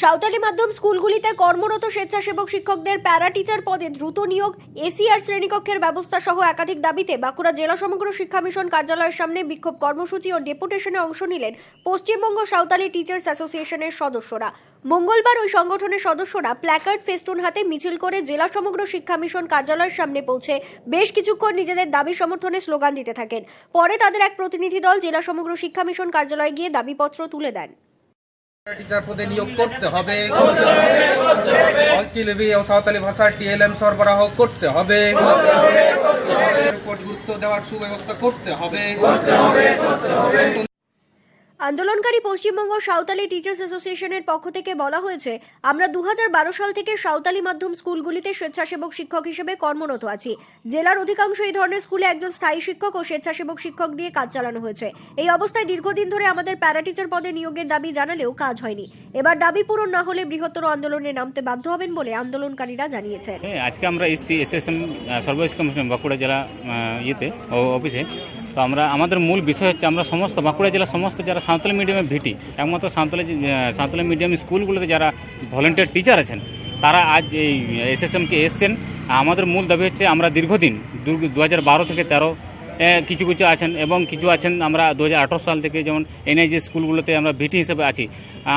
সাঁওতালি মাধ্যম স্কুলগুলিতে কর্মরত স্বেচ্ছাসেবক শিক্ষকদের প্যারা টিচার পদে দ্রুত নিয়োগ এসিআর শ্রেণীকক্ষের ব্যবস্থা সহ একাধিক দাবিতে বাঁকুড়া জেলা সমগ্র শিক্ষা মিশন কার্যালয়ের সামনে বিক্ষোভ কর্মসূচি ও ডেপুটেশনে অংশ নিলেন পশ্চিমবঙ্গ সাঁওতালি টিচার্স অ্যাসোসিয়েশনের সদস্যরা। মঙ্গলবার ওই সংগঠনের সদস্যরা প্ল্যাকার্ড ফেস্টুন হাতে মিছিল করে জেলা সমগ্র শিক্ষা মিশন কার্যালয়ের সামনে পৌঁছে বেশ কিছুক্ষণ নিজেদের দাবি সমর্থনে স্লোগান দিতে থাকেন। পরে তাদের এক প্রতিনিধি দল জেলা সমগ্র শিক্ষা মিশন কার্যালয়ে গিয়ে দাবিপত্র তুলে দেন। টিচার পদে নিয়োগ করতে হবে। লিপি ও সাঁওতালি ভাষার টিএলএম সরবরাহ করতে হবে। গুরুত্ব দেওয়ার সুব্যবস্থা করতে হবে। আন্দোলনকারী পশ্চিমবঙ্গ সাঁওতালি টিচার্স অ্যাসোসিয়েশনের পক্ষ থেকে বলা হয়েছে, আমরা দুহাজার বারো সাল থেকে সাঁওতালি মাধ্যম স্কুলগুলিতে স্বেচ্ছাসেবক শিক্ষক হিসেবে কর্মরত আছি। জেলার অধিকাংশ এই ধরনের স্কুলে একজন স্থায়ী শিক্ষক ও স্বেচ্ছাসেবক শিক্ষক দিয়ে কাজ চালানো হয়েছে। এই অবস্থায় দীর্ঘদিন ধরে আমাদের প্যারা টিচার পদে নিয়োগের দাবি জানালেও কাজ হয়নি। এবার দাবি পূরণ না হলে বৃহত্তর আন্দোলনে নামতে বাধ্য হবেন বলে আন্দোলনকারীরা জানিয়েছেন। হ্যাঁ আজকে আমরা সর্বশেষ কমিশন বাঁকুড়া জেলা ইয়েতে অফিসে। তো আমরা, আমাদের মূল বিষয় হচ্ছে আমরা সমস্ত, বাঁকুড়া জেলার সমস্ত যারা সাঁওতালি মিডিয়ামে ভিটি, একমাত্র সাঁওতালি সাঁওতালি মিডিয়াম স্কুলগুলোতে যারা ভলেন্টিয়ার টিচার আছেন, তারা আজ এই এসএসএমকে এসছেন। আমাদের মূল দাবি হচ্ছে আমরা দীর্ঘদিন দু হাজার বারো থেকে তেরো কিছু কিছু আছেন এবং কিছু আছেন আমরা দু হাজার আঠেরো সাল থেকে যেমন এনআইজি স্কুলগুলোতে আমরা ভিটি হিসেবে আছি।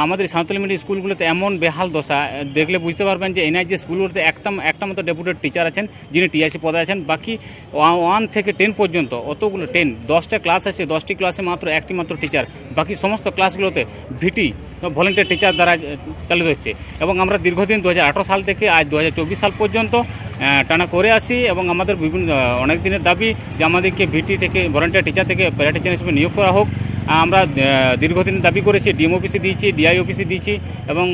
আমাদের সাঁওতালি মিডিয়াম স্কুলগুলোতে এমন বেহাল দশা দেখলে বুঝতে পারবেন যে এনআইজি স্কুলগুলোতে একটা একটা মতো ডেপুটেড টিচার আছেন, যিনি টিআইসি পদে আছেন। বাকি ওয়ান থেকে টেন পর্যন্ত, অতগুলো টেন, দশটা ক্লাস আছে, দশটি ক্লাসে মাত্র একটি মাত্র টিচার। বাকি সমস্ত ক্লাসগুলোতে ভিটি ভলেন্টিয়ার টিচার দ্বারা চালিত হচ্ছে। এবং আমরা দীর্ঘদিন দু হাজার আঠেরো সাল থেকে আজ দু হাজার চব্বিশ সাল পর্যন্ত টানা করে আসছি এবং আমাদের বিভিন্ন অনেক দিনের দাবি যে আমাদেরকে ভিটি থেকে, ভলেন্টিয়ার টিচার থেকে প্যারা টিচার হিসেবে নিয়োগ করা হোক। আমরা দীর্ঘদিন দাবি করেছি, ডিএম অফিসে দিয়েছি, ডিআই অফিসে দিয়েছি এবং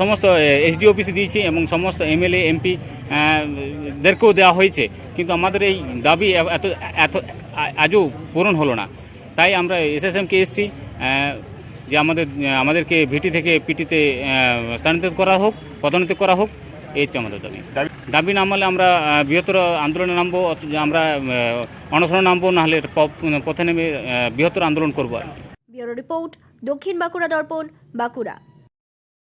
সমস্ত এসডি অফিসে দিয়েছি এবং সমস্ত এমএলএ, এমপি দেরকেও দেওয়া হয়েছে। কিন্তু আমাদের এই দাবি এত এত আজও পূরণ হলো না। তাই আমরা এসএসএমকে এসছি যে আমাদের, আমাদেরকে ভিটি থেকে পিটিতে স্থানান্তরিত করা হোক, পদোন্নতি করা হোক, এই হচ্ছে আমাদের দাবি। দাবি না মানলে আমরা বৃহত্তর আন্দোলনে নামবো আমরা অনশন নামবো নাহলে হলে পথে নেমে বৃহত্তর আন্দোলন করব আর রিপোর্ট দক্ষিণ বাঁকুড়া দর্পণ, বাঁকুড়া।